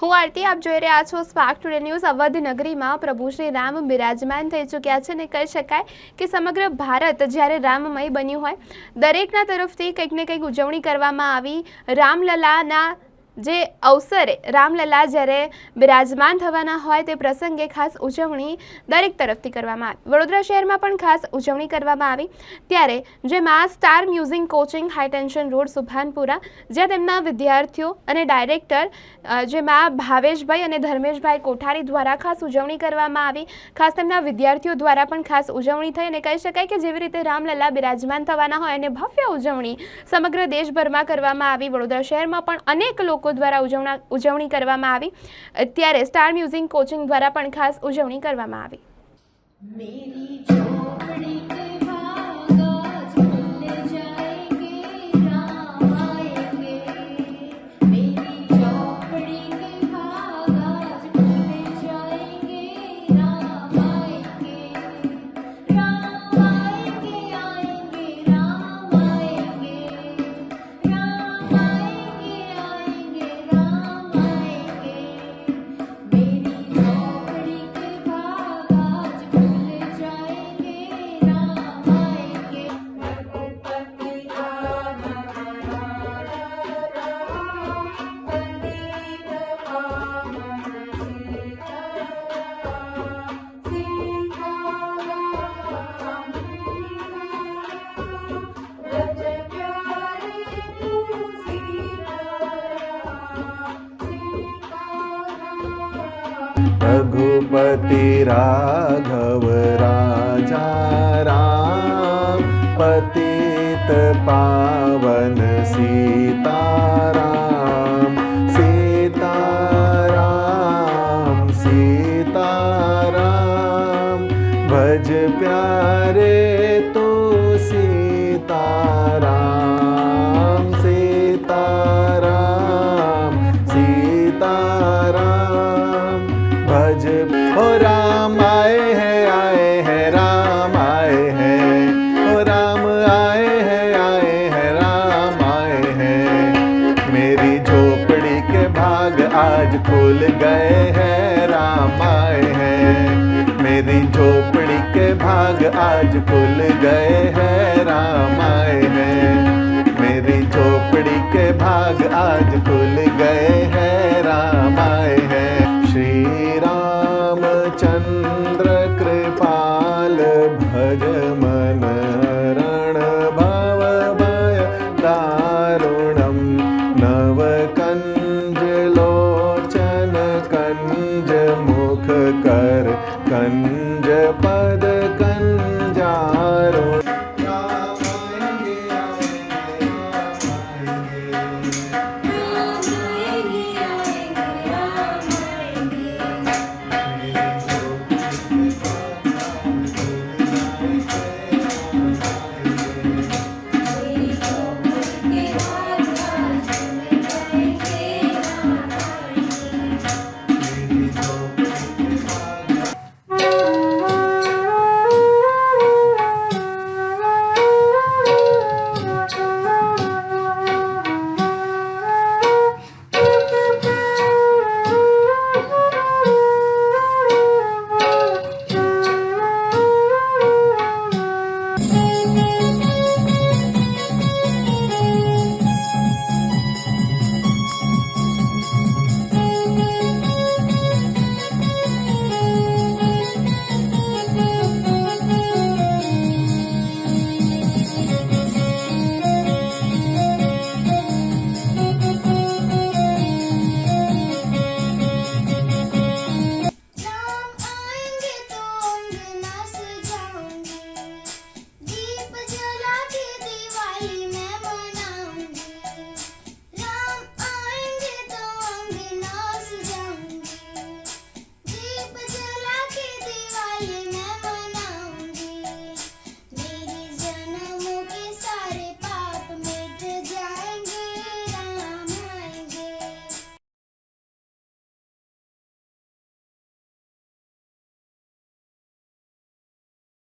હું આરતી, આપ જોઈ રહ્યા છો સ્પાર્ક ટુડે ન્યૂઝ અવધ નગરીમાં પ્રભુ શ્રી રામ બિરાજમાન થઈ ચૂક્યા છે ને કહી શકાય કે સમગ્ર ભારત જ્યારે રામમય બન્યું હોય, દરેકના તરફથી કંઈક ને કંઈક ઉજવણી કરવામાં આવી. રામલલાના જે અવસરે રામલલા જ્યારે બિરાજમાન થવાના હોય તે પ્રસંગે ખાસ ઉજવણી દરેક તરફથી કરવામાં આવી. વડોદરા શહેરમાં પણ ખાસ ઉજવણી કરવામાં આવી. ત્યારે જેમાં star music coaching high tension road Subhanpura, જ્યાં તેમના વિદ્યાર્થીઓ અને ડાયરેક્ટર જેમાં ભાવેશભાઈ અને ધર્મેશભાઈ કોઠારી દ્વારા ખાસ ઉજવણી કરવામાં આવી. ખાસ તેમના વિદ્યાર્થીઓ દ્વારા પણ ખાસ ઉજવણી થઈ અને કહી શકાય કે જેવી રીતે રામલલા બિરાજમાન થવાના હોય અને ભવ્ય ઉજવણી સમગ્ર દેશભરમાં કરવામાં આવી. વડોદરા શહેરમાં પણ અનેક લોકો દ્વારા ઉજવણા ઉજવણી કરવામાં આવી. અત્યારે સ્ટાર મ્યુઝિક કોચિંગ દ્વારા પણ ખાસ ઉજવણી કરવામાં આવી. रघुपति राघव राजा राम पतित पावन सीताराम सीताराम सीताराम। भज प्यारे आज खुल गए हैं, राम आए हैं। मेरी झोपड़ी के भाग आज खुल गए हैं, राम आए हैं। मेरी झोपड़ी के भाग आज खुल કંજ મુખ કર કન